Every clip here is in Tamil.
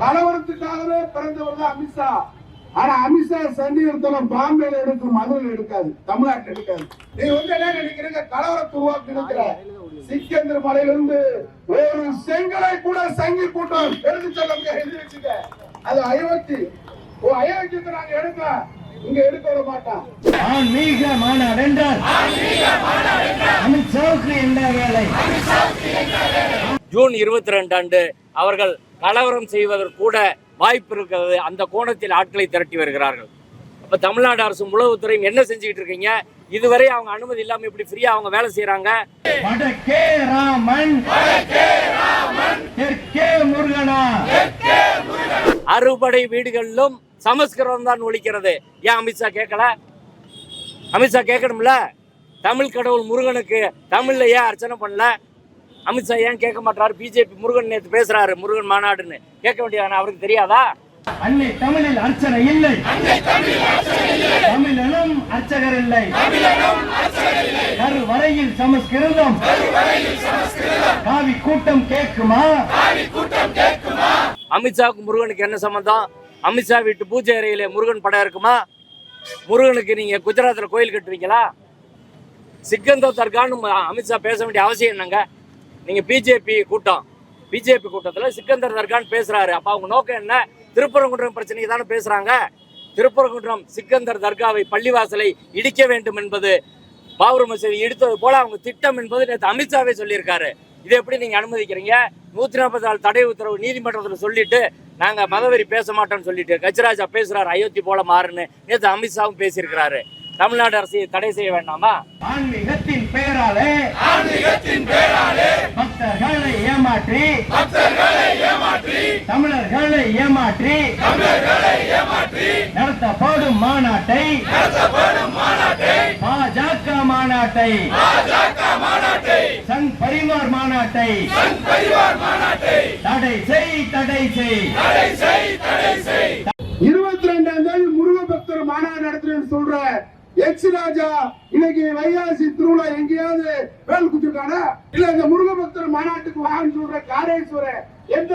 கலவரத்துக்காகவே பிறந்தவர் தான் அமித்ஷா. ஆனா அமித்ஷா சண்டிகர்த்தனம் பாம்பேல எடுக்கும் மதுரையில் எடுக்காது தமிழ்நாட்டில் எடுக்காது. நீ வந்து என்ன நினைக்கிறீங்க? கலவரத்தை உருவாக்கி இருக்கிற சிக்கந்தர் மலையிலிருந்து ஒரு செங்கலை கூட சங்கி கூட்டம் எடுத்து சொல்ல எழுதி வச்சுக்க. அது அயோத்தி. ஓ அயோத்தியத்தை நாங்க எடுக்கலாம் இங்க எடுக்க விட மாட்டான் ஆன்மீக மாநாடு என்றார் அமித்ஷாவுக்கு என்ன வேலை? ஜூன் இருபத்தி ரெண்டு அன்று அவர்கள் கலவரம் செய்வதற்கு கூட வாய்ப்பு இருக்கிறது. அந்த கோணத்தில் ஆட்களை திரட்டி வருகிறார்கள். அப்ப தமிழ்நாடு அரசும் உளவுத்துறையும் என்ன செஞ்சுக்கிட்டு இருக்கீங்க? இதுவரை அவங்க அனுமதி இல்லாம இப்படி ஃப்ரீயா அவங்க வேலை செய்யறாங்க முருகனா. அறுபடை வீடுகளிலும் சமஸ்கிருதம் தான் ஒழிக்கிறது. ஏன் அமித்ஷா கேட்கல? அமித்ஷா கேட்கணும்ல? தமிழ் கடவுள் முருகனுக்கு தமிழ்ல ஏன் அர்ச்சனை பண்ணல? அமித்ஷா ஏன் கேட்க மாட்டாரு பிஜேபி முருகன் நேற்று பேசுறாரு முருகன் மாநாடுன்னு. கேட்க வேண்டியதானே அவருக்கு தெரியாதா? அன்னை தமிழில் அர்ச்சனை இல்லை. தமிழனும் அர்ச்சகர் இல்லை. கரு வரையில் சமஸ்கிருதம். காவி கூட்டம் கேட்குமா? அமித்ஷாவுக்கு முருகனுக்கு என்ன சம்பந்தம்? அமித்ஷா வீட்டு பூஜை அறையில முருகன் படம் இருக்குமா? முருகனுக்கு நீங்க குஜராத்ல கோயில் கட்டுவீங்களா? சிக்கந்தோ தர்கான்னு அமித்ஷா பேச வேண்டிய அவசியம் என்னங்க? நீங்க பிஜேபி கூட்டம். பிஜேபி கூட்டத்துல சிக்கந்தர் தர்கான்னு பேசுறாரு. அப்ப அவங்க நோக்கம் என்ன? திருப்பரங்குன்றம் பிரச்சனைக்கு தானே பேசுறாங்க. திருப்பரங்குன்றம் சிக்கந்தர் தர்காவை பள்ளிவாசலை இடிக்க வேண்டும் என்பது பாபர் மசூதி இடித்தது போல அவங்க திட்டம் என்பது நேற்று அமித்ஷாவே சொல்லியிருக்காரு. இதை எப்படி நீங்க அனுமதிக்கிறீங்க? நூத்தி நாற்பத்தி நாலு தடை உத்தரவு நீதிமன்றத்தில் சொல்லிட்டு நாங்க மதவெறி பேச மாட்டோம்னு சொல்லிட்டு கஜராஜா பேசுறாரு அயோத்தி போல மாறுன்னு நேற்று அமித்ஷாவும் பேசியிருக்கிறாரு. தமிழ்நாடு அரசை தடை செய்ய வேண்டாமா? ஆன்மீகத்தின் பெயராலே ஆன்மீகத்தின் பெயராலே பக்தர்களை ஏமாற்றி பக்தர்களை ஏமாற்றி தமிழர்களை ஏமாற்றி தமிழர்களை ஏமாற்றி நடத்தப்படும் மாநாட்டை நடத்தப்படும் மாநாட்டை பாஜக மாநாட்டை பாஜக மாநாட்டை சங் பரிவார் மாநாட்டை சங் பரிவார் மாநாட்டை தடை செய் தடை செய். தடை செய் தடை செய். இருபத்தி ரெண்டாம் தேதி முருக பக்தர் மாநாடு நடத்துறேன்னு சொல்ற எச் ராஜா இன்னைக்கு வைகாசி திருவிழா எங்கேயாவது வேல் குத்திருக்கானா? இல்ல இந்த முருக பக்தர் மாநாட்டுக்கு வாங்கன்னு சொல்ற காரேஸ்வர எந்த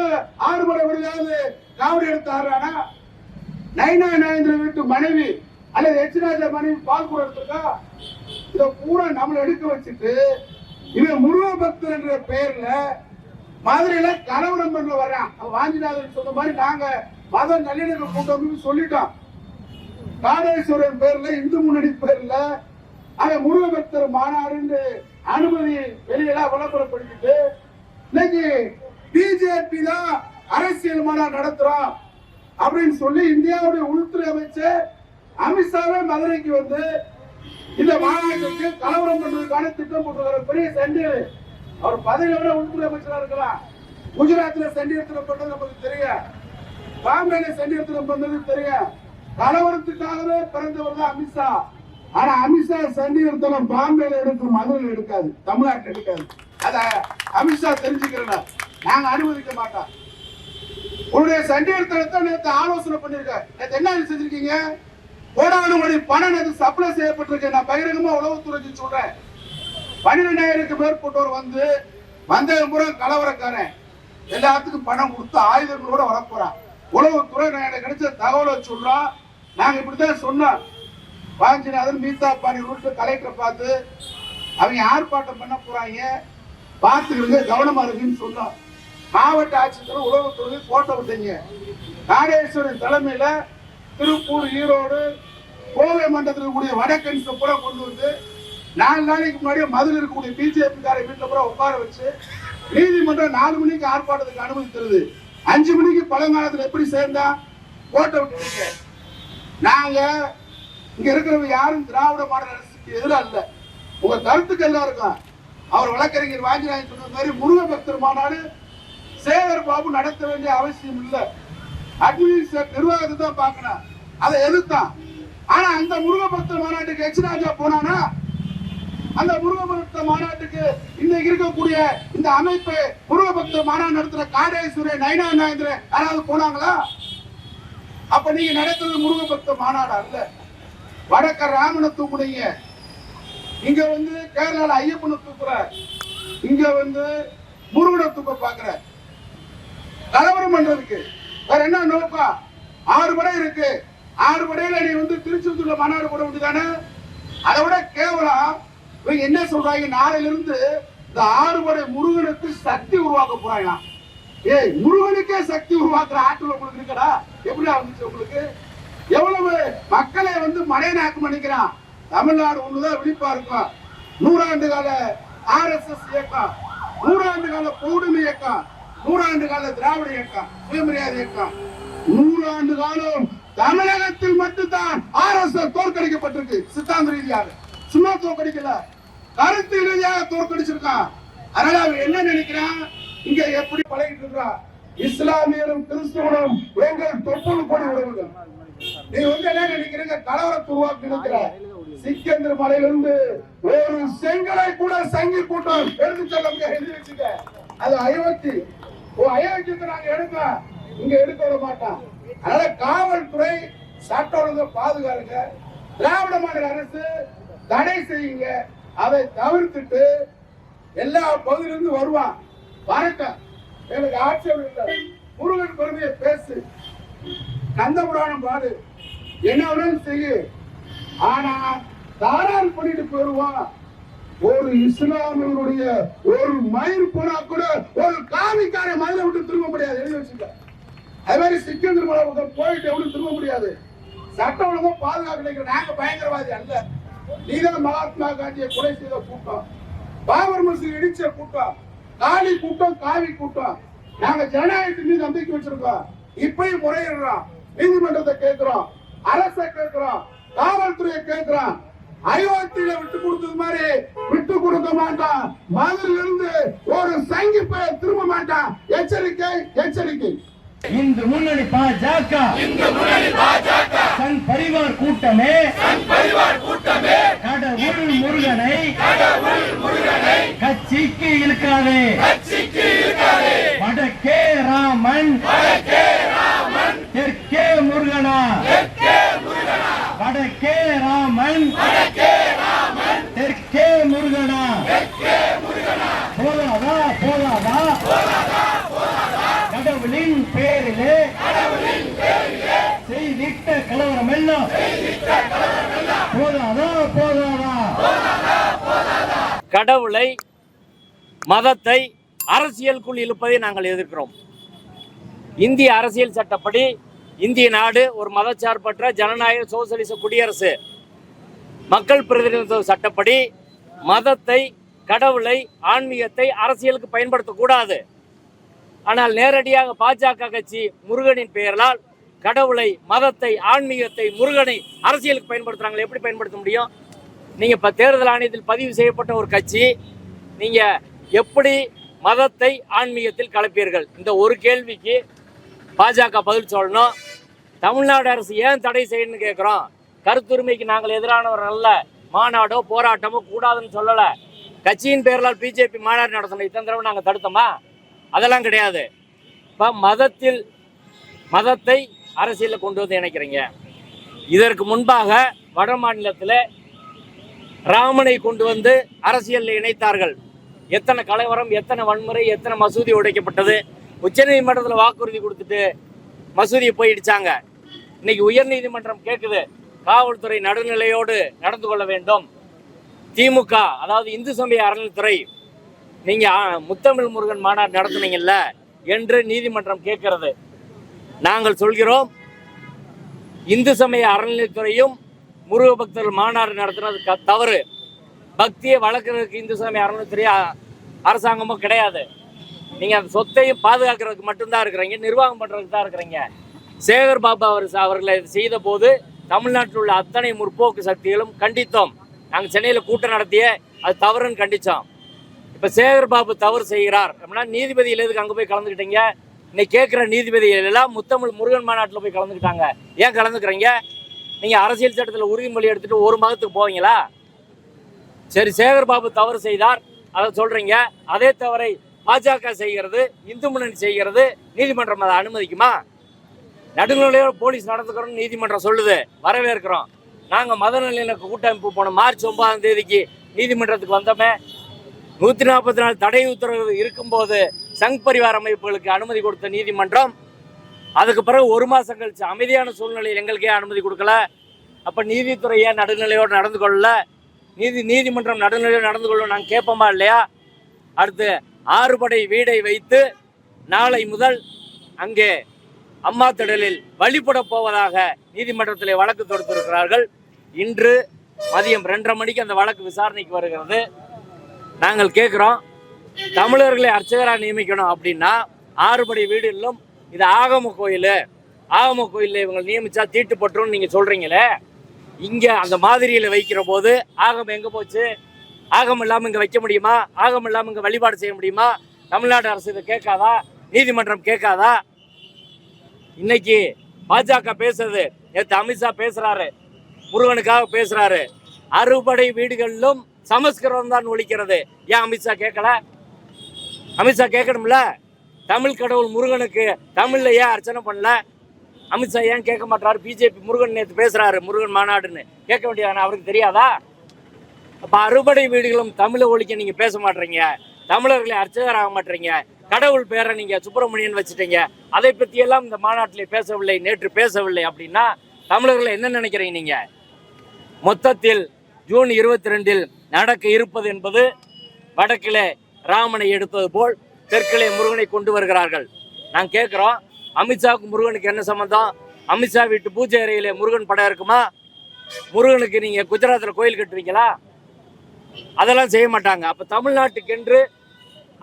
ஆறுபடை விடையாவது காவடி எடுத்து ஆடுறானா? நைனா நாயந்திர வீட்டு மனைவி அல்லது எச் ராஜா மனைவி பால் கூட எடுத்திருக்கா? இத பூரா நம்மள எடுக்க வச்சுட்டு இவன் முருக பக்தர் என்ற பெயர்ல மதுரையில கலவரம் பண்ண வர்றான். அவன் வாஞ்சிநாதன் சொன்ன மாதிரி நாங்க மத நல்லிணக்க கூட்டம் சொல்லிட்டோம். காடேஸ்வரன் பேர்ல இந்து முன்னணி பேர்ல அதை முருகபக்தர் மாநாடுன்னு அனுமதி வெளியில விளம்பரப்படுத்திட்டு. இன்னைக்கு பிஜேபி தான் அரசியல் மாநாடு நடத்துறோம் அப்படின்னு சொல்லி இந்தியாவுடைய உள்துறை அமைச்சர் அமித்ஷாவே மதுரைக்கு வந்து இந்த மாநாட்டுக்கு கலவரம் பண்றதுக்கான திட்டம் போட்டுருக்கிற பெரிய சண்டியல் அவர் பதவியை விட உள்துறை அமைச்சரா இருக்கலாம். குஜராத்ல சண்டியத்தில் பண்ணது நமக்கு தெரியும். பாம்பேல சண்டியத்தில் பண்ணது தெரியும். கலவரத்துக்காகவே பிறந்தவர் தான் அமித்ஷா. ஆனா அமித்ஷா சண்டிகர்த்தனம் பாம்பேல எடுக்கும் மதுரையில் எடுக்காது தமிழ்நாட்டில் எடுக்காது. அத அமித்ஷா தெரிஞ்சுக்கிறேன் நாங்க அனுமதிக்க மாட்டோம். உன்னுடைய சண்டிகர்த்தனத்தை நேற்று ஆலோசனை பண்ணிருக்க நேற்று என்ன செஞ்சிருக்கீங்க? கோடானு கோடி பணம் நேற்று சப்ளை செய்யப்பட்டிருக்கு. நான் பகிரங்கமா உளவுத்துறைக்கு சொல்றேன். பன்னிரெண்டாயிரத்துக்கு மேற்பட்டோர் வந்து வந்தவன் பூரா கலவரக்காரன். எல்லாத்துக்கும் பணம் கொடுத்து ஆயுதங்களோட வரப்போறான். உளவுத்துறை நான் எனக்கு கிடைச்ச தகவலை நாங்கள் நாங்க இப்படித்தான் சொன்னோம். வாஞ்சிநாதன் மீதா பாணி ரூட்டு கலெக்டரை பார்த்து அவங்க ஆர்ப்பாட்டம் பண்ண போறாங்க. பார்த்துக்கிடுங்க கவனமா இருக்குன்னு சொன்னோம். மாவட்ட ஆட்சித்தலைவர் உழவுத்துறை போட்டோ விட்டீங்க நாகேஸ்வரன் தலைமையில திருப்பூர் ஈரோடு கோவை மண்டலத்தில் கூடிய வடக்கன்ஸ் பூரா கொண்டு வந்து நாலு நாளைக்கு முன்னாடியே மதுரை இருக்கக்கூடிய பிஜேபி கார வீட்டுல பூரா உட்கார வச்சு நீதிமன்றம் நாலு மணிக்கு ஆர்ப்பாட்டத்துக்கு அனுமதி தருது. அஞ்சு மணிக்கு பழங்காலத்தில் எப்படி சேர்ந்தா போட்டோ விட்டுருங்க நாங்க இங்க இருக்கிறவங்க யாரும் திராவிட மாடல் அரசுக்கு எதிராக இல்ல. உங்க கருத்துக்கு எல்லாம் இருக்கும் அவர் வழக்கறிஞர் வாஞ்சிநாயன் சொன்ன மாதிரி முருக பக்தர் மாநாடு சேகர் பாபு நடத்த வேண்டிய அவசியம் இல்ல. அட்மினிஸ்ட்ரேட் நிர்வாகத்தை தான் பார்க்கணும். அதை எதிர்த்தான். ஆனா அந்த முருக பக்தர் மாநாட்டுக்கு எச் ராஜா போனானா? அந்த முருகபக்த மாநாட்டுக்கு இன்னைக்கு இருக்கக்கூடிய இந்த அமைப்பு முருகபக்த மாநாடு நடத்துற காடேஸ்வரர் நயனா நாயந்திரன் யாராவது போனாங்களா? அப்ப நீங்க நடத்துறது முருகபக்த மாநாடு அல்ல. வடக்க ராமனை தூக்குனீங்க. இங்க வந்து கேரளால ஐயப்பனை தூக்குற இங்க வந்து முருகனை தூக்க பாக்குற கலவரம் பண்றதுக்கு. வேற என்ன நோக்கம் ஆறு படை இருக்கு. ஆறு படையில நீ வந்து திருச்செந்தூர்ல மாநாடு போட வேண்டியதானே? அதை விட கேவலம். இவங்க என்ன சொல்றாங்க? நாளையில இருந்து இந்த ஆறு படை முருகனுக்கு சக்தி உருவாக்க போறாங்களாம். ஏய் முருகனுக்கே சக்தி உருவாக்குற ஆற்றல் உங்களுக்கு இருக்கடா? எப்படிடா வந்துச்சு உங்களுக்கு? எவ்வளவு மக்களை வந்து மடையனாக்கம் பண்ணிக்கிறான் தமிழ்நாடு ஒண்ணுதான் விழிப்பா இருக்கும்? நூறாண்டு கால ஆர்எஸ்எஸ் இயக்கம் நூறாண்டு கால பௌர்ணமி இயக்கம் நூறாண்டு கால திராவிட இயக்கம் சுயமரியாதை இயக்கம். நூறாண்டு காலம் தமிழகத்தில் மட்டும்தான் ஆர்எஸ்எஸ் தோற்கடிக்கப்பட்டிருக்கு சித்தாந்த ரீதியாக. சும்மா தோற்கடிக்கல. கருத்து ரீதியாக தோற்கடிச்சிருக்கான். அதனால அவன் என்ன நினைக்கிறான்? இங்க எப்படி பழகிட்டு இருக்கா? இஸ்லாமியரும் கிறிஸ்துவனும் எங்கள் தொப்புள் கொடி உறவுகள் நீ வந்து என்ன நினைக்கிறீங்க? கலவரத்தை உருவாக்கி நினைக்கிற சிக்கந்தர் மலையிலிருந்து ஒரு செங்கலை கூட சங்கி கூட்டம் எடுத்து செல்ல முடியாது. எழுதி வச்சுக்க. அது அயோத்தி. ஓ அயோத்தியத்தை நாங்க எடுக்க இங்க எடுக்க விட மாட்டோம். அதனால காவல்துறை சட்ட ஒழுங்கை பாதுகாருங்க திராவிட மாநில அரசு தடை செய்யுங்க. அதை தவிர்த்துட்டு எல்லா பகுதியிலிருந்து வருவான். வரட்டும் எனக்கு ஆட்சேபம் இல்லை. முருகன் பெருமையை பேசு. கந்த புராணம் பாடு. என்ன வேணாலும் செய்யு. ஆனா தாராள் பண்ணிட்டு போயிருவான் ஒரு இஸ்லாமியனுடைய ஒரு மயிர் போனா கூட ஒரு காவிக்கார மயில விட்டு திரும்ப முடியாது. எழுதி வச்சுக்க. அது மாதிரி சிக்கந்தர் மலை போயிட்டு எவ்வளவு திரும்ப முடியாது? சட்டம் பாதுகாப்பு கிடைக்கிற நாங்க பயங்கரவாதி அல்ல. நீதான் மகாத்மா காந்தியை கொலை செய்த கூட்டம். பாபர் மசூதி இடிச்ச கூட்டம். காளி கூட்டம் காவி கூட்டம். நாங்க ஜனநாயகத்தின் மீது நம்பிக்கை வச்சிருக்கோம். இப்பயும் முறையிடுறோம். நீதிமன்றத்தை கேட்கிறோம். அரச கேட்கிறோம். காவல்துறையை கேட்கிறோம். அயோத்தியில விட்டு கொடுத்தது மாதிரி விட்டு கொடுக்க மாட்டான். மதுரிலிருந்து ஒரு சங்கி பெயர் திரும்ப மாட்டான். எச்சரிக்கை எச்சரிக்கை. இந்து முன்னணி பாஜக. இந்து முன்னணி பாஜக. சன் பரிவார் கூட்டமே. சன் பரிவார் கூட்டமே. கடவுள் முருகனை கடவுள் முருகனை கட்சிக்கு இழுக்காதே. கட்சிக்கு இழுக்காதே. வடக்கே ராமன். வடக்கே ராமன். தெற்கே முருகனா. தெற்கே முருகனா. வடக்கே ராமன். வடக்கே ராமன் தெற்கே முருகனா தெற்கே முருகனா போதாதா போதாதா கடவுளின் பேரிலே செய்திட்ட கலவரம் எல்லாம் போதாதா போதாதா கடவுளை மதத்தை அரசியலுக்குள் இழுப்பதை நாங்கள் எதிர்க்கிறோம். இந்திய அரசியல் சட்டப்படி இந்திய நாடு ஒரு மதச்சார்பற்ற ஜனநாயக சோசலிச குடியரசு. மக்கள் பிரதிநிதித்துவ சட்டப்படி மதத்தை கடவுளை ஆன்மீகத்தை அரசியலுக்கு பயன்படுத்தக்கூடாது. ஆனால் நேரடியாக பாஜக கட்சி முருகனின் பெயரால் கடவுளை மதத்தை ஆன்மீகத்தை முருகனை அரசியலுக்கு பயன்படுத்துகிறாங்களே எப்படி பயன்படுத்த முடியும்? நீங்கள் இப்போ தேர்தல் ஆணையத்தில் பதிவு செய்யப்பட்ட ஒரு கட்சி நீங்கள் எப்படி மதத்தை ஆன்மீகத்தில் கலப்பீர்கள்? இந்த ஒரு கேள்விக்கு பாஜக பதில் சொல்லணும். தமிழ்நாடு அரசு ஏன் தடை செய்யணும்னு கேட்குறோம் கருத்துரிமைக்கு நாங்கள் எதிரானவர் அல்ல. மாநாடோ போராட்டமோ கூடாதுன்னு சொல்லலை. கட்சியின் பேரலால் பிஜேபி மாநாடு நடத்தணும். இத்தனை தடவை நாங்கள் தடுத்தோமா? அதெல்லாம் கிடையாது. இப்போ மதத்தில் மதத்தை அரசியலில் கொண்டு வந்து இணைக்கிறீங்க. இதற்கு முன்பாக வட மாநிலத்தில் ராமனை கொண்டு வந்து அரசியலில் இணைத்தார்கள். எத்தனை கலவரம் எத்தனை வன்முறை எத்தனை மசூதி உடைக்கப்பட்டது? உச்சநீதிமன்றத்தில் வாக்குறுதி கொடுத்துட்டு மசூதியை போயிடுச்சாங்க. இன்னைக்கு உயர்நீதிமன்றம் கேட்குது காவல்துறை நடுநிலையோடு நடந்து கொள்ள வேண்டும். திமுக அதாவது இந்து சமய அறநிலைத்துறை நீங்கள் முத்தமிழ் முருகன் மாநாடு நடத்துனீங்கல்ல என்று நீதிமன்றம் கேட்கிறது நாங்கள் சொல்கிறோம் இந்து சமய அறநிலைத்துறையும் முருக பக்தர்கள் மாநாடு நடத்துனது க- தவறு. பக்தியை வளர்க்குறதுக்கு இந்து சாமி அறநிலைத்துறை அரசாங்கமும் கிடையாது. நீங்கள் அந்த சொத்தையும் பாதுகாக்கிறதுக்கு மட்டும்தான் இருக்கிறீங்க நிர்வாகம் பண்ணுறதுக்கு தான் இருக்கிறீங்க. சேகர் பாபா அவர் அவர்களை செய்த போது தமிழ்நாட்டில் உள்ள அத்தனை முற்போக்கு சக்திகளும் கண்டித்தோம். நாங்கள் சென்னையில் கூட்டம் நடத்திய அது தவறுன்னு கண்டித்தோம் இப்போ சேகர் பாபு தவறு செய்கிறார். அப்படின்னா நீதிபதியில் எதுக்கு அங்கே போய் கலந்துக்கிட்டீங்க. இன்னைக்கு கேட்குற நீதிபதிகள் எல்லாம் முத்தமிழ் முருகன் மாநாட்டில் போய் கலந்துக்கிட்டாங்க. ஏன் கலந்துக்கிறீங்க? நீங்கள் அரசியல் சட்டத்தில் உறுதிமொழி எடுத்துட்டு ஒரு மாதத்துக்கு போவீங்களா? சரி சேகர் பாபு தவறு செய்தார். அதை சொல்றீங்க. அதே தவறை பாஜக செய்கிறது இந்து முன்னணி செய்கிறது நீதிமன்றம் அதை அனுமதிக்குமா? நடுநிலையோ போலீஸ் நடந்துக்கிறோம்னு நீதிமன்றம் சொல்லுது. வரவேற்கிறோம். நாங்கள் மத நல்லிணக்க கூட்டமைப்பு போன மார்ச் ஒன்பதாம் தேதிக்கு நீதிமன்றத்துக்கு வந்தோமே. நூற்றி நாற்பத்தி நாலு தடை உத்தரவு இருக்கும்போது சங் பரிவார அமைப்புகளுக்கு அனுமதி கொடுத்த நீதிமன்றம் அதுக்கு பிறகு ஒரு மாதம் கழிச்சு அமைதியான சூழ்நிலையில் எங்களுக்கே அனுமதி கொடுக்கல. அப்போ நீதித்துறையே நடுநிலையோடு நடந்து கொள்ளல? நீதி நீதிமன்றம் நடுநிலையோடு நடந்து கொள்ளும் நாங்கள் கேட்போமா இல்லையா? அடுத்து ஆறுபடை வீடை வைத்து நாளை முதல் அங்கே அம்மா திடலில் வழிபட போவதாக நீதிமன்றத்தில் வழக்கு தொடுத்திருக்கிறார்கள். இன்று மதியம் ரெண்டரை மணிக்கு அந்த வழக்கு விசாரணைக்கு வருகிறது. நாங்கள் கேட்குறோம் தமிழர்களை அர்ச்சகராக நியமிக்கணும் அப்படின்னா ஆறுபடை வீடுகளிலும் இது ஆகம கோயில். ஆகம கோயிலில் இவங்க நியமிச்சா தீட்டு நீங்கள் சொல்கிறீங்களே இங்கே அந்த மாதிரியில் வைக்கிற போது ஆகம் எங்கே போச்சு? ஆகம் இல்லாமல் இங்கே வைக்க முடியுமா? ஆகம் இல்லாமல் இங்கே வழிபாடு செய்ய முடியுமா? தமிழ்நாடு அரசு இதை கேட்காதா? நீதிமன்றம் கேட்காதா? இன்னைக்கு பாஜக பேசுறது. நேற்று அமித்ஷா பேசுறாரு. முருகனுக்காக பேசுறாரு. அறுபடை வீடுகளிலும் சமஸ்கிருதம் தான் ஒழிக்கிறது. ஏன் அமித்ஷா கேட்கல? அமித்ஷா கேட்கணும்ல? தமிழ் கடவுள் முருகனுக்கு தமிழில் ஏன் அர்ச்சனை பண்ணல? அமித்ஷா ஏன் கேட்க மாட்டாரு பிஜேபி முருகன் நேற்று பேசுகிறாரு முருகன் மாநாடுன்னு. கேட்க வேண்டியதானே அவருக்கு தெரியாதா? அப்போ அறுபடை வீடுகளும் தமிழை ஒழிக்க நீங்கள் பேச மாட்டீங்க. தமிழர்களை அர்ச்சகர் ஆக மாட்டீங்க. கடவுள் பேரை நீங்கள் சுப்பிரமணியன் வச்சுட்டீங்க. அதை பற்றியெல்லாம் இந்த மாநாட்டில் பேசவில்லை நேற்று பேசவில்லை அப்படின்னா தமிழர்களை என்ன நினைக்கிறீங்க நீங்கள் மொத்தத்தில் ஜூன் இருபத்தி ரெண்டில் நடக்க இருப்பது என்பது வடக்கிலே ராமனை எடுத்தது போல் தெற்கிலே முருகனை கொண்டு வருகிறார்கள். நான் கேட்குறோம் அமித்ஷாவுக்கு முருகனுக்கு என்ன சம்மந்தம் அமித்ஷா வீட்டு பூஜை அறையிலே முருகன் படம் இருக்குமா? முருகனுக்கு நீங்கள் குஜராத்தில் கோயில் கட்டுவீங்களா? அதெல்லாம் செய்ய மாட்டாங்க. அப்போ தமிழ்நாட்டுக்கென்று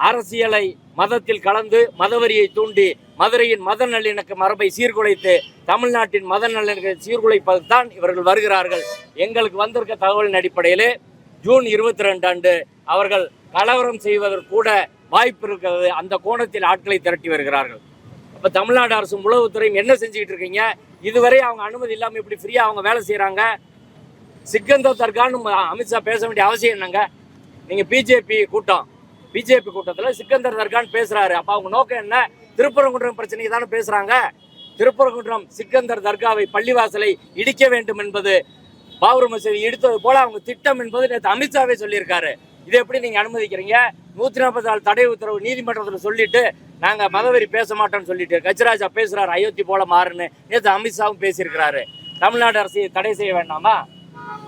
அரசியலை மதத்தில் கலந்து மதவரியை தூண்டி மதுரையின் மத நல்லிணக்க மரபை சீர்குலைத்து தமிழ்நாட்டின் மத நல்லிணக்க சீர்குலைப்பது தான் இவர்கள் வருகிறார்கள். எங்களுக்கு வந்திருக்க தகவலின் அடிப்படையிலே ஜூன் இருபத்தி ரெண்டு அன்று அவர்கள் கலவரம் செய்வதற்கு கூட வாய்ப்பு இருக்கிறது. அந்த கோணத்தில் ஆட்களை திரட்டி வருகிறார்கள். இப்போ தமிழ்நாடு அரசும் உளவுத்துறையும் என்ன செஞ்சுக்கிட்டு இருக்கீங்க? இதுவரை அவங்க அனுமதி இல்லாமல் இப்படி ஃப்ரீயாக அவங்க வேலை செய்கிறாங்க சிக்கந்த தர்கான்னு அமித்ஷா பேச வேண்டிய அவசியம் என்னங்க? நீங்கள் பிஜேபி கூட்டம். பிஜேபி கூட்டத்தில் சிக்கந்தர் தர்கான்னு பேசுகிறாரு அப்போ அவங்க நோக்கம் என்ன? திருப்பரங்குன்றம் பிரச்சனைக்கு தானே பேசுகிறாங்க திருப்பரங்குன்றம் சிக்கந்தர் தர்காவை பள்ளிவாசலை இடிக்க வேண்டும் என்பது பாபர் மசூதி இடித்தது போல அவங்க திட்டம் என்பது நேற்று அமித்ஷாவே சொல்லியிருக்காரு. இதை எப்படி நீங்க அனுமதிக்கிறீங்க? நூத்தி நாற்பத்தி நாலு தடை உத்தரவு நீதிமன்றத்தில் சொல்லிட்டு நாங்க மதவெறி பேச மாட்டோம்னு சொல்லிட்டு கஜராஜா பேசுறாரு அயோத்தி போல மாறுன்னு. நேற்று அமித்ஷாவும் பேசியிருக்கிறாரு. தமிழ்நாடு அரசை தடை செய்ய வேண்டாமா?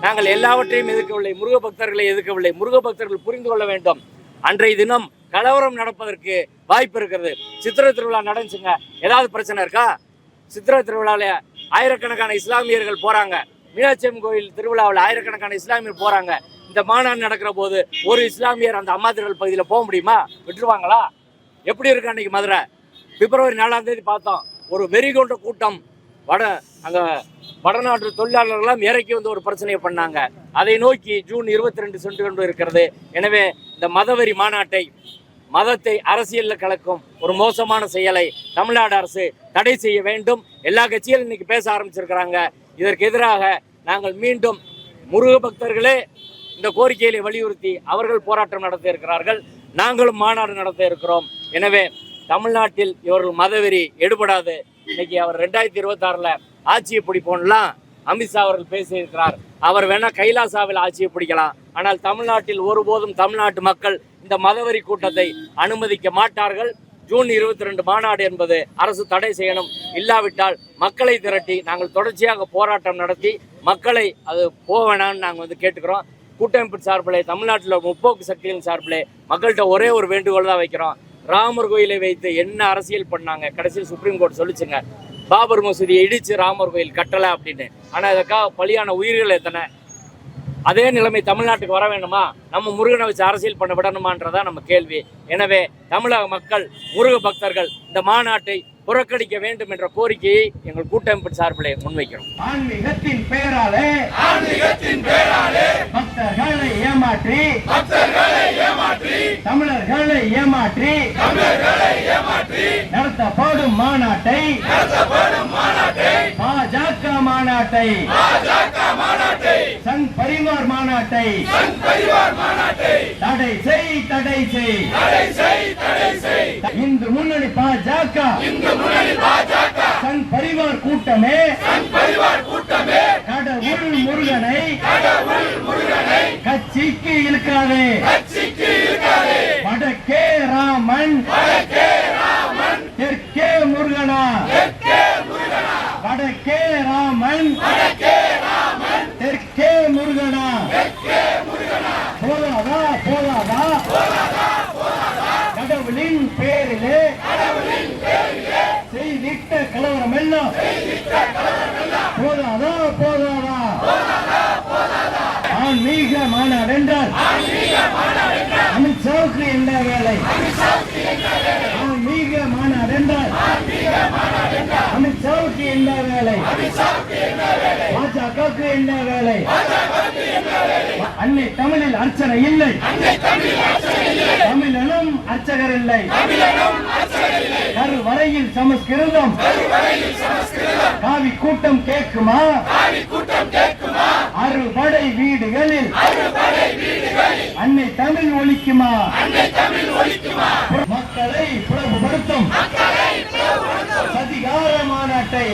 நாங்கள் எல்லாவற்றையும் எதிர்க்கவில்லை முருக பக்தர்களை எதிர்க்கவில்லை. முருக பக்தர்கள் புரிந்து கொள்ள வேண்டும். அன்றைய தினம் கலவரம் நடப்பதற்கு வாய்ப்பு இருக்கிறது. சித்திரை திருவிழா நடந்துச்சுங்க. ஏதாவது பிரச்சனை இருக்கா? சித்திரை திருவிழாவில் ஆயிரக்கணக்கான இஸ்லாமியர்கள் போறாங்க. மீனாட்சியம் கோயில் திருவிழாவில் ஆயிரக்கணக்கான இஸ்லாமியர் போறாங்க. இந்த மாநாடு நடக்கிற போது ஒரு இஸ்லாமியர் அந்த அம்மாதிரல் பகுதியில் போக முடியுமா? விட்டுருவாங்களா? எப்படி இருக்கு அன்னைக்கு மதுரை? பிப்ரவரி நாலாம் தேதி பார்த்தோம். ஒரு வெறி கொண்ட கூட்டம். வட அங்கே வடநாட்டு தொழிலாளர்கள்லாம் இறக்கி வந்து ஒரு பிரச்சனையை பண்ணாங்க. அதை நோக்கி ஜூன் இருபத்தி ரெண்டு சென்று கொண்டு இருக்கிறது. எனவே இந்த மதவெறி மாநாட்டை மதத்தை அரசியலில் கலக்கும் ஒரு மோசமான செயலை தமிழ்நாடு அரசு தடை செய்ய வேண்டும். எல்லா கட்சிகளும் இன்னைக்கு பேச ஆரம்பிச்சிருக்கிறாங்க. இதற்கு எதிராக நாங்கள் மீண்டும் முருக பக்தர்களே இந்த கோரிக்கைகளை வலியுறுத்தி அவர்கள் போராட்டம் நடத்த இருக்கிறார்கள். நாங்களும் மாநாடு நடத்த இருக்கிறோம். எனவே தமிழ்நாட்டில் இவர்கள் மதவெறி எடுபடாது. இன்னைக்கு அவர் ரெண்டாயிரத்தி இருபத்தாறில் ஆட்சியை பிடிப்போம்லாம் அமித்ஷா அவர்கள் பேசியிருக்கிறார். அவர் வேணா கைலாசாவில் ஆட்சியை பிடிக்கலாம். ஆனால் தமிழ்நாட்டில் ஒருபோதும் தமிழ்நாட்டு மக்கள் இந்த மதவெறி கூட்டத்தை அனுமதிக்க மாட்டார்கள். ஜூன் இருபத்தி ரெண்டு மாநாடு என்பது அரசு தடை செய்யணும். இல்லாவிட்டால் மக்களை திரட்டி நாங்கள் தொடர்ச்சியாக போராட்டம் நடத்தி மக்களை அது போக வேணாம்னு நாங்கள் வந்து கேட்டுக்கிறோம். கூட்டமைப்பு சார்பிலே தமிழ்நாட்டில் முற்போக்கு சக்திகளின் சார்பிலே மக்கள்கிட்ட ஒரே ஒரு வேண்டுகோள் தான் வைக்கிறோம். ராமர் கோயிலை வைத்து என்ன அரசியல் பண்ணாங்க? கடைசியில் சுப்ரீம் கோர்ட் சொல்லிச்சுங்க பாபர் மசூதியை இடிச்சு ராமர் கோயில் கட்டலை அப்படின்னு. ஆனால் அதுக்காக பலியான உயிர்கள் எத்தனை? அதே நிலைமை தமிழ்நாட்டுக்கு வர வேண்டுமா? நம்ம முருகனை வச்சு அரசியல் பண்ண விடணுமான்றதா நம்ம கேள்வி. எனவே தமிழக மக்கள் முருக பக்தர்கள் இந்த மாநாட்டை புறக்கணிக்க வேண்டும் என்ற கோரிக்கையை எங்கள் கூட்டமைப்பு சார்பிலே முன்வைக்கிறோம். ஆன்மீகத்தின் பெயராலே ஆன்மீகத்தின் பெயராலே பக்தர்களை ஏமாற்றி பக்தர்களை ஏமாற்றி தமிழர்களை ஏமாற்றி தமிழர்களை ஏமாற்றி நடத்தப்படும் மாநாட்டை நடத்தப்படும் மாநாட்டை பாஜக மாநாட்டை. சங் பரிவார் மாநாட்டை. தடை செய் தடை செய். இந்து முன்னணி பாஜக. சங் பரிவார் கூட்டமே. கடவுள் முருகனை. கட்சிக்கு இழுக்காதே. கட்சிக்கு இழுக்காதே. வடக்கே ராமன். வடக்கே ராமன் தெற்கே முருகனா தெற்கே வடக்கே ராமன். தெற்கே முருகனா. போதாதா போதாதா. கடவுளின் பேரிலே செய்திட்ட கலவரம் எல்லாம் போதாதா போதாதா. ஆன்மீக மாநாடு என்றால் அமித்ஷாவுக்கு என்ன வேலை? ஆன்மீக மாநாடு என்றால் அமித்ஷாவுக்கு என்ன வேலை? பாஜகவுக்கு என்ன வேலை? அன்னை தமிழில் அர்ச்சனை இல்லை. தமிழனும் அர்ச்சகர் இல்லை. கருவறையில் சமஸ்கிருதம். காவி கூட்டம் கேட்குமா? அறுபடை வீடுகளில். அன்னை தமிழ் ஒழிக்குமா மக்களை புலம்புபடுத்தும் சதிகார மாநாட்டை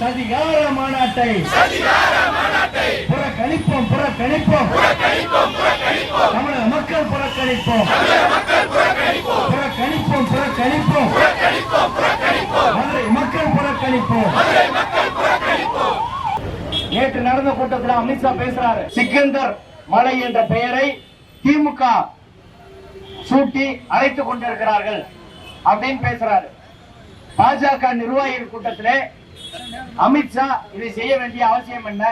சதிகார மாநாட்டை புறக்கணிப்போம் புறக்கணிப்போம். தமிழக மக்கள் புறக்கணிப்போம். புறக்கணிப்போம் புறக்கணிப்போம். மதுரை மக்கள் புறக்கணிப்போம். நேற்று நடந்த கூட்டத்தில் அமித்ஷா பேசுறாரு. சிக்கந்தர் மலை என்ற பெயரை திமுக சூட்டி அழைத்துக் கொண்டிருக்கிறார்கள். அப்படின்னு பேசுறாரு. பாஜக நிர்வாகிகள் கூட்டத்திலே அமித்ஷா இதை செய்ய வேண்டிய அவசியம் என்ன?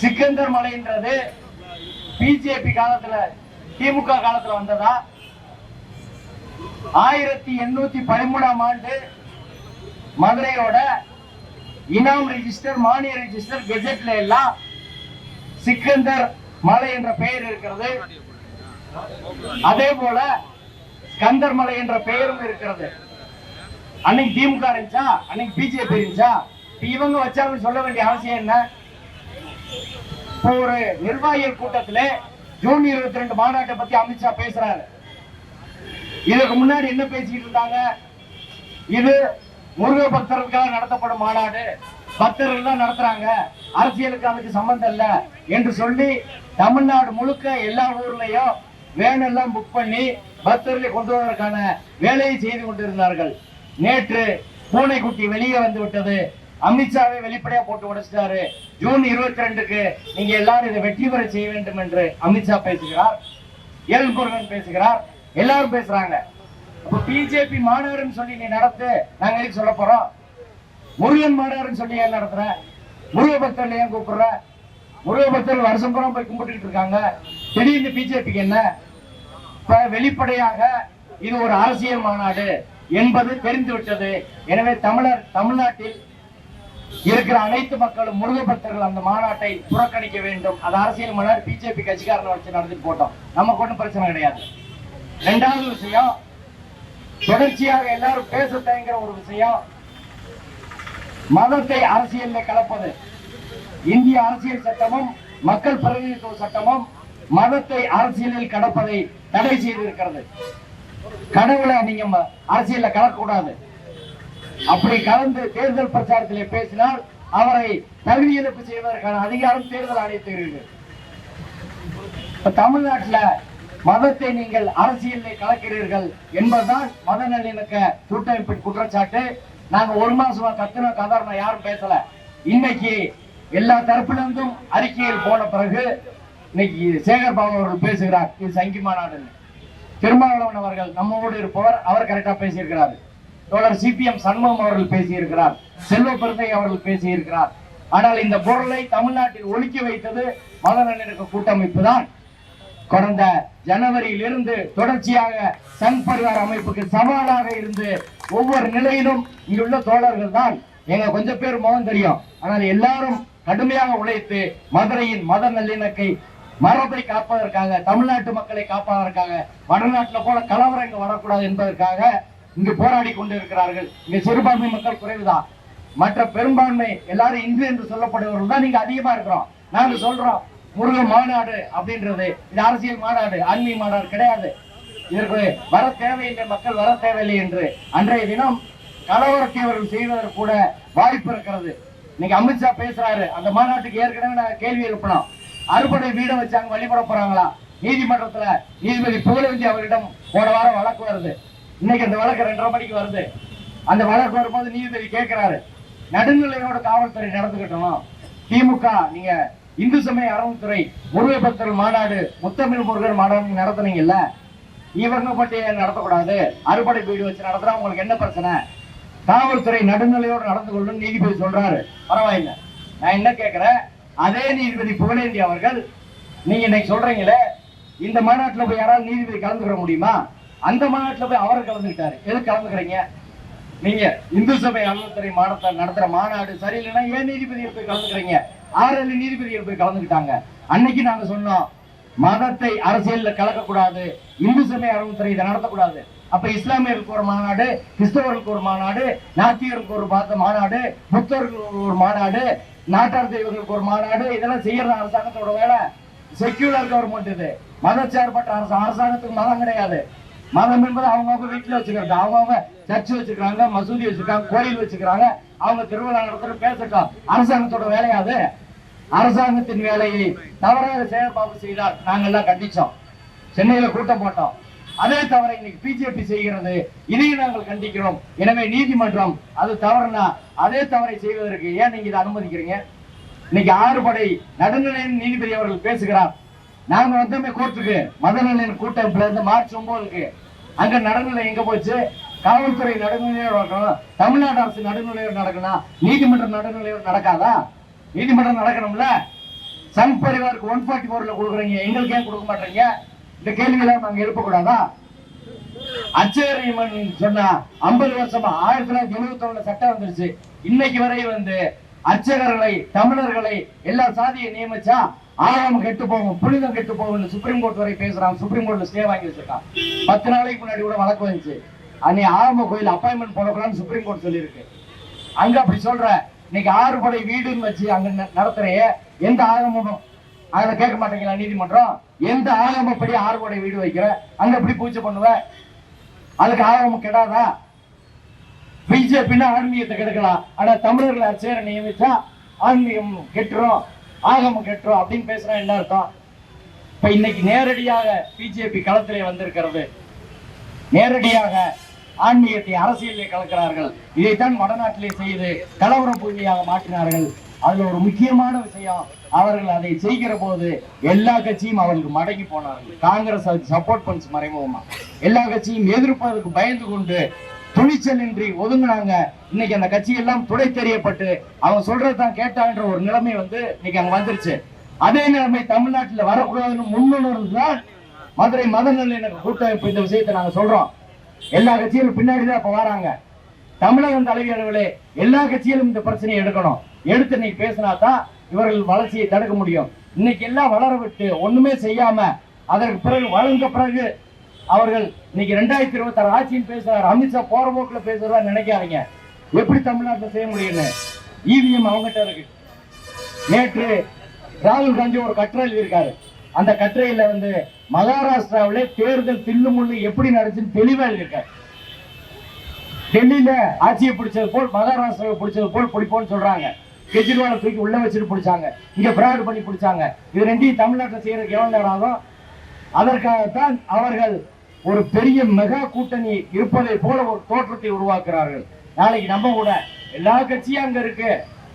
சிக்கந்தர் மலைன்றது பிஜேபி காலத்துல திமுக காலத்துல வந்ததா? ஆயிரத்தி எண்ணூத்தி பதிமூணாம் ஆண்டு மதுரையோட இனாம் ரெஜிஸ்டர் மானிய ரெஜிஸ்டர் கெஜெட்ல எல்லாம் சிக்கந்தர் மலை என்ற பெயர் இருக்கிறது. அதே போல கந்தர்மலை என்ற பெயரும் இருக்கிறது. அன்னைக்கு திமுக இருந்துச்சா? அன்னைக்கு பிஜேபி இருந்துச்சா? இவங்க வச்சாங்கன்னு சொல்ல வேண்டிய அவசியம் என்ன? இப்போ ஒரு நிர்வாகிகள் கூட்டத்துல ஜூன் இருபத்தி ரெண்டு மாநாட்டை பத்தி அமித்ஷா பேசுறாரு. இதுக்கு முன்னாடி என்ன பேசிட்டு இருந்தாங்க? இது முருக பக்தர்களுக்காக நடத்தப்படும் மாநாடு. பக்தர்கள் தான் நடத்துறாங்க. அரசியலுக்கு அதுக்கு சம்பந்தம் இல்ல என்று சொல்லி தமிழ்நாடு முழுக்க எல்லா ஊர்லயும் வேன் எல்லாம் புக் பண்ணி பக்தர்களை கொண்டு வருவதற்கான வேலையை செய்து கொண்டிருந்தார்கள். நேற்று பூனைக்குட்டி வெளியே வந்து விட்டது. அமித்ஷாவை வெளிப்படையா போட்டு உடைச்சிட்டாரு. ஜூன் இருபத்தி ரெண்டுக்கு நீங்க எல்லாரும் இதை வெற்றி பெற செய்ய வேண்டும் என்று அமித்ஷா பேசுகிறார். எல் முருகன் பேசுகிறார். எல்லாரும் பேசுறாங்க. அப்ப பிஜேபி மாணவர்னு சொல்லி நீ நடத்து நாங்க எதுக்கு சொல்ல போறோம்? முருகன் மாணவர்னு சொல்லி ஏன் நடத்துற? முருக பக்தர்கள் ஏன் கூப்பிடுற? முருக பக்தர்கள் வருஷம் பூரா போய் கும்பிட்டுட்டு இருக்காங்க. திடீர்னு பிஜேபிக்கு என்ன? இப்ப வெளிப்படையாக இது ஒரு அரசியல் மாநாடு என்பது தெரிந்துவிட்டது எனவே தமிழர் தமிழ்நாட்டில் இருக்கிற அனைத்து மக்களும் முருக பக்தர்கள் அந்த மாநாட்டை புறக்கணிக்க வேண்டும். அது அரசியல் மாநாடு. பிஜேபி கட்சிக்காரன் வச்சு நடந்துட்டு போட்டோம். நமக்கு ஒன்றும் பிரச்சனை கிடையாது. ரெண்டாவது விஷயம் தொடர்ச்சியாக எல்லாரும் பேச தயங்குற ஒரு விஷயம் மதத்தை அரசியலில் கலப்பது. இந்திய அரசியல் சட்டமும் மக்கள் பிரதிநிதித்துவ சட்டமும் மதத்தை அரசியலில் கடப்பதை தடை செய்திருக்கிறது. கடவுளை நீங்க ம- அரசியல்ல கலக்கக்கூடாது அப்படி கலந்து தேர்தல் பிரச்சாரத்திலே பேசினால் அவரை தகுதி இழப்பு செய்வதற்கான அதிகாரம் தேர்தல் ஆணையத்திற்கு இருக்கு. இப்ப தமிழ்நாட்டுல மதத்தை நீங்கள் அரசியலில் கலக்கிறீர்கள் என்பதுதான் மத நல்லிணக்க கூட்டமைப்பின் குற்றச்சாட்டு. நாங்க ஒரு மாசமா கத்துன கதறன யாரும் பேசல. இன்னைக்கு எல்லா தரப்பிலிருந்தும் அறிக்கையில் போன பிறகு இன்னைக்கு சேகர் பாபு அவர்கள் பேசுகிறார் இது சங்கி மாநாடுன்னு திருமாவளவன் அவர்கள் நம்மோடு இருப்பவர் அவர் கரெக்டா பேசியிருக்கிறார். தோழர் சிபிஎம் சண்முகம் அவர்கள் பேசியிருக்கிறார் செல்வ பெருந்தை அவர்கள் பேசியிருக்கிறார். ஆனால் இந்த பொருளை தமிழ்நாட்டில் ஒழுக்கி வைத்தது மத கூட்டமைப்பு தான் கடந்த ஜனவரியிலிருந்து தொடர்ச்சியாக சங் பரிவார் அமைப்புக்கு சவாலாக இருந்து ஒவ்வொரு நிலையிலும் இங்குள்ள தோழர்கள் தான். எங்க கொஞ்சம் பேர் முகம் தெரியும். ஆனால் எல்லாரும் கடுமையாக உழைத்து மதுரையின் மத நல்லிணக்கை மரபை காப்பதற்காக தமிழ்நாட்டு மக்களை காப்பதற்காக வடநாட்டுல போல கலவரம் இங்கு வரக்கூடாது என்பதற்காக இங்கு போராடி கொண்டிருக்கிறார்கள். இங்கு சிறுபான்மை மக்கள் குறைவுதான். மற்ற பெரும்பான்மை எல்லாரும் இந்து என்று சொல்லப்படுபவர்கள் தான் நீங்க அதிகமா இருக்கிறோம். நாங்க சொல்றோம் முருக மாநாடு அப்படின்றது. இது அரசியல் மாநாடு ஆன்மீக மாநாடு கிடையாது. இதற்கு வர தேவையில்லை மக்கள் வர தேவையில்லை என்று அன்றைய தினம் கலவரத்தை அவர்கள் செய்வதற்கு கூட வாய்ப்பு இருக்கிறது. இன்னைக்கு அமித்ஷா பேசுறாரு அந்த மாநாட்டுக்கு ஏற்கனவே நான் கேள்வி எழுப்பினோம். அறுபடை வீடை வச்சாங்க வழிபட போறாங்களா? நீதிமன்றத்துல நீதிபதி புகழஞ்சி அவரிடம் போன வாரம் வழக்கு வருது. இன்னைக்கு அந்த வழக்கு ரெண்டரை மணிக்கு வருது. அந்த வழக்கு வரும்போது நீதிபதி கேட்கிறாரு நடுநிலையோட காவல்துறை நடந்துக்கிட்டோம். திமுக நீங்க இந்து சமய அறவுத்துறை முருகை பக்தர்கள் மாநாடு முத்தமிழ் முருகன் மாநாடு நடத்துனீங்கல்ல? இவங்க மட்டும் நடத்தக்கூடாது. அறுபடை வீடு வச்சு நடத்துறா உங்களுக்கு என்ன பிரச்சனை? காவல்துறை நடுநிலையோடு நடந்து கொள்ளும் நீதிபதி சொல்றாரு. பரவாயில்லை. நான் என்ன கேட்கிறேன் அதே நீதிபதி புகழேந்தி அவர்கள் நீங்க இன்னைக்கு சொல்றீங்களே இந்த மாநாட்டில் போய் யாராவது நீதிபதி கலந்துக்கிற முடியுமா? அந்த மாநாட்டில் போய் அவர் கலந்துக்கிட்டாரு. எது கலந்துக்கிறீங்க? நீங்க இந்து சபை அறநிலைத்துறை மாநாட்டை நடத்துற மாநாடு சரியில்லைன்னா ஏன் நீதிபதிகள் போய் கலந்துக்கிறீங்க? ஆறு நீதிபதிகள் போய் கலந்துக்கிட்டாங்க. அன்னைக்கு நாங்க சொன்னோம் மதத்தை அரசியல்ல கலக்கக்கூடாது இந்து சமய அறவுத்துறை இதை நடத்தக்கூடாது. அப்ப இஸ்லாமியர்களுக்கு ஒரு மாநாடு கிறிஸ்தவர்களுக்கு ஒரு மாநாடு நாத்தியர்களுக்கு ஒரு பார்த்த மாநாடு புத்தர்களுக்கு ஒரு மாநாடு நாட்டார் தெய்வங்களுக்கு ஒரு மாநாடு இதெல்லாம் செய்யறது அரசாங்கத்தோட வேலை. செக்யூலர் கவர்மெண்ட் இது. மதச்சார்பற்ற அரசு அரசாங்கத்துக்கு மதம் கிடையாது. மதம் என்பது அவங்கவுங்க வீட்டில் வச்சுக்கிறது. அவங்கவுங்க சர்ச் வச்சுக்கிறாங்க மசூதி வச்சுக்கிறாங்க கோயில் வச்சுக்கிறாங்க. அவங்க திருவிழா நடத்துகிற பேசட்டும். அரசாங்கத்தோட வேலையாது அரசாங்கத்தின் வேலையை தவறாக செயல்பாடு செய்தார் நாங்கள்லாம் கண்டிச்சோம். சென்னையில் கூட்டம் போட்டோம். அதே தவறை இன்னைக்கு பிஜேபி செய்கிறது. இதையும் நாங்கள் கண்டிக்கிறோம். எனவே நீதிமன்றம் அது தவறுனா அதே தவறை செய்வதற்கு ஏன் நீங்க இதை அனுமதிக்கிறீங்க? இன்னைக்கு ஆறுபடை நடுநிலையின் நடுநிலை நீதிபதி அவர்கள் பேசுகிறார். நாங்க வந்தோமே கோர்ட்டுக்கு. மதநிலையின் கூட்டமைப்புல இருந்து மார்ச் ஒன்பதுக்கு அங்க நடுநிலை எங்க போச்சு? காவல்துறை நடுநிலையோடு நடக்கணும். தமிழ்நாடு அரசு நடுநிலையோடு நடக்கணும் நீதிமன்றம் நடுநிலையோடு நடக்காதா? நீதிமன்றம் நடக்கணும்ல. சங் பரிவாருக்கு ஒன் ஃபார்ட்டி ஃபோர்ல கொடுக்குறீங்க. எங்களுக்கு ஏன் கொடுக்க மாட்டீங்க? இந்த கேள்விகளை நாங்க எழுப்பக்கூடாதா? அச்சரியமன் சொன்னா ஐம்பது வருஷமா ஆயிரத்தி தொள்ளாயிரத்தி எழுபத்தி ஒண்ணுல சட்டம் வந்துருச்சு. இன்னைக்கு வரை வந்து அர்ச்சகர்களை தமிழர்களை எல்லா சாதியை நியமிச்சா ஆழம் கெட்டு போகும் புனிதம் கெட்டு போகும்னு சுப்ரீம் கோர்ட் வரை பேசுறான். சுப்ரீம் கோர்ட்ல ஸ்டே வாங்கி வச்சிருக்கான். பத்து நாளைக்கு முன்னாடி கூட வழக்கு வந்துச்சு. அன்னை ஆரம்ப கோயில் அப்பாயின்மெண்ட் போடக்கூடாதுன்னு சுப்ரீம் கோர்ட் சொல்லியிருக்கு. அங்க அப்படி சொல்ற இன்னைக்கு ஆறு படை வீடுன்னு வச்சு அங்க ந- நடத்துறைய எந்த ஆகமும் அதில் கேட்க மாட்டீங்களா நீதிமன்றம்? எந்த ஆகமப்படி ஆர்வோட வீடு வைக்கிற? அங்க எப்படி பூஜை பண்ணுவ? அதுக்கு ஆகமம் கெடாதா? பிஜேபின்னா ஆன்மீகத்தை கெடுக்கலாம். ஆனா தமிழர்களை அச்சேர நியமிச்சா ஆன்மீகம் கெட்டுரும் ஆகமம் கெட்டுரும் அப்படின்னு பேசுறா என்ன அர்த்தம்? இப்ப இன்னைக்கு நேரடியாக பிஜேபி களத்திலே வந்திருக்கிறது. நேரடியாக ஆன்மீகத்தை அரசியலில் கலக்கிறார்கள். இதைத்தான் வடநாட்டிலே செய்து கலவர பூமியாக மாற்றினார்கள். அதுல ஒரு முக்கியமான விஷயம் அவர்கள் அதை செய்கிற போது எல்லா கட்சியும் அவர்களுக்கு மடங்கி போனார்கள். காங்கிரஸ் அதுக்கு சப்போர்ட் பண்ணுச்சு மறைமுகமா. எல்லா கட்சியும் எதிர்ப்பதற்கு பயந்து கொண்டு துணிச்சலின்றி ஒதுங்கினாங்க. இன்னைக்கு அந்த கட்சி எல்லாம் துடை தெரியப்பட்டு அவங்க சொல்றதுதான் கேட்டான்ற ஒரு நிலைமை வந்து இன்னைக்கு அங்க வந்துருச்சு. அதே நிலைமை தமிழ்நாட்டில் வரக்கூடாதுன்னு முன்னுணர்வு தான் மதுரை மத கூட்டமைப்பு இந்த விஷயத்தை நாங்க சொல்றோம். எல்லா கட்சிகளும் பின்னாடி தான் இப்ப வராங்க. தமிழகம் தலைவர்களே எல்லா கட்சியிலும் இந்த பிரச்சனையை எடுக்கணும். எடுத்து நீ பேசினா தான் இவர்கள் வளர்ச்சியை தடுக்க முடியும். இன்னைக்கு எல்லாம் வளர விட்டு ஒண்ணுமே செய்யாம அதற்கு பிறகு வளர்ந்த பிறகு அவர்கள் இன்னைக்கு ரெண்டாயிரத்தி இருபத்தி ஆறு ஆட்சியும் பேசுறாரு. அமித்ஷா போற போக்குல பேசுறதா நினைக்காதீங்க. எப்படி தமிழ்நாட்டில் செய்ய முடியும்னு? இவிஎம் அவங்ககிட்ட இருக்கு. நேற்று ராகுல் காந்தி ஒரு கட்டுரை எழுதியிருக்காரு. அந்த கட்டுரையில வந்து மகாராஷ்டிராவிலே தேர்தல் தில்லுமுள்ளு எப்படி நடந்துச்சுன்னு தெளிவா எழுதியிருக்காரு. டெல்லியில ஆட்சியை பிடிச்சது போல் மகாராஷ்டிராவை பிடிச்சது போல் பிடிப்போம்னு சொல்றாங்க. கெஜ்ரிவாலை தூக்கி உள்ள வச்சுட்டு பிடிச்சாங்க. இங்க பிராட் பண்ணி பிடிச்சாங்க. இது ரெண்டையும் தமிழ்நாட்டில் செய்யறதுக்கு எவ்வளவு நேரம் ஆகும்? அதற்காகத்தான் அவர்கள் ஒரு பெரிய மெகா கூட்டணி இருப்பதை போல ஒரு தோற்றத்தை உருவாக்குறார்கள் நாளைக்கு நம்ம கூட எல்லா கட்சியும் அங்க இருக்கு.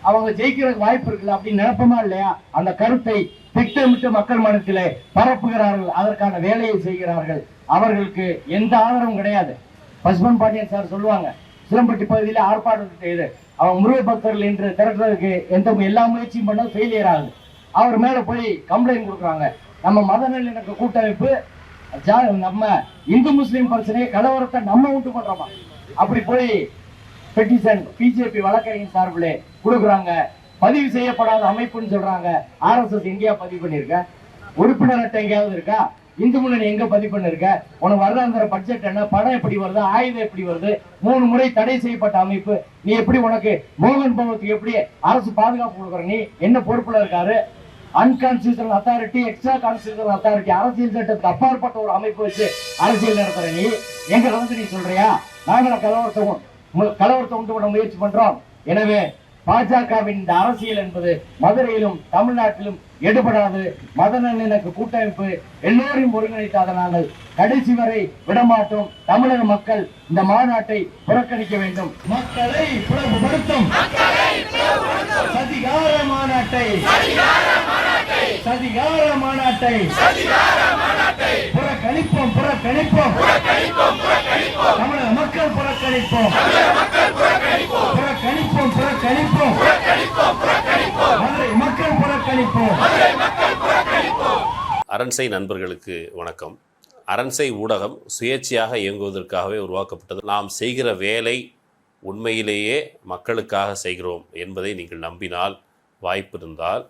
அவங்க ஜெயிக்கிறதுக்கு வாய்ப்பு இருக்குல்ல அப்படின்னு நினைப்போமா இல்லையா? அந்த கருத்தை திட்டமிட்டு மக்கள் மனத்திலே பரப்புகிறார்கள். அதற்கான வேலையை செய்கிறார்கள். அவர்களுக்கு எந்த ஆதரவும் கிடையாது. பசுமன் பாண்டியன் சார் சொல்லுவாங்க சிலம்பட்டி பகுதியில் ஆர்ப்பாட்டம் இது அவன் முருக பக்தர்கள் என்று திரட்டுறதுக்கு எந்த எல்லா முயற்சியும் பண்ண ஃபெயிலியர் ஆகுது. அவர் மேல போய் கம்ப்ளைண்ட் கொடுக்குறாங்க. நம்ம மத நல்லிணக்க கூட்டமைப்பு ஜா- நம்ம இந்து முஸ்லீம் பிரச்சனையை கலவரத்தை நம்ம உண்டு பண்றோமா அப்படி போய் பெட்டிஷன் பிஜேபி வழக்கறிஞர் சார்பில் கொடுக்குறாங்க. பதிவு செய்யப்படாத அமைப்புன்னு சொல்றாங்க. ஆர்எஸ்எஸ் எங்கேயா பதிவு பண்ணியிருக்க? உறுப்பினர் அட்டை எங்கேயாவது இருக்கா? இந்து முன்னணி எங்க பதிவு பண்ணிருக்க? உனக்கு வருடாந்திர பட்ஜெட் என்ன? படம் எப்படி வருது? ஆயுதம் எப்படி வருது? மூணு முறை தடை செய்யப்பட்ட அமைப்பு. நீ எப்படி உனக்கு மோகன் பகவத்துக்கு எப்படி அரசு பாதுகாப்பு கொடுக்குற? நீ என்ன பொறுப்புல இருக்காரு? Unconstitutional authority extra constitutional authority அரசியல் சட்டத்துக்கு அப்பாற்பட்ட ஒரு அமைப்பு வச்சு அரசியல் நடத்துற நீ. எங்க வந்து நீ சொல்றியா? நாங்கள கலவரத்தை கலவரத்தை உண்டு பண்ண முயற்சி பண்றோம். எனவே பாஜகவின் இந்த அரசியல் என்பது மதுரையிலும் தமிழ்நாட்டிலும் எடுபடாது. மத நல்லிணக்க கூட்டமைப்பு எல்லோரையும் ஒருங்கிணைத்தாத நாங்கள் கடைசி வரை விடமாட்டோம். தமிழக மக்கள் இந்த மாநாட்டை புறக்கணிக்க வேண்டும். மக்களை பிளவுபடுத்தும் சதிகார மாநாட்டை. சதிகார மாநாட்டை புறக்கணிப்போம் புறக்கணிப்போம். தமிழக மக்கள் புறக்கணிப்போம். புறக்கணிப்போம். புறக்கணிப்போம். மதுரை மக்கள் புறக்கணிப்போம். அரண்சை நண்பர்களுக்கு வணக்கம். அரண்சை ஊடகம் சுயேட்சையாக இயங்குவதற்காகவே உருவாக்கப்பட்டது. நாம் செய்கிற வேலை உண்மையிலேயே மக்களுக்காக செய்கிறோம் என்பதை நீங்கள் நம்பினால் வாய்ப்பு இருந்தால்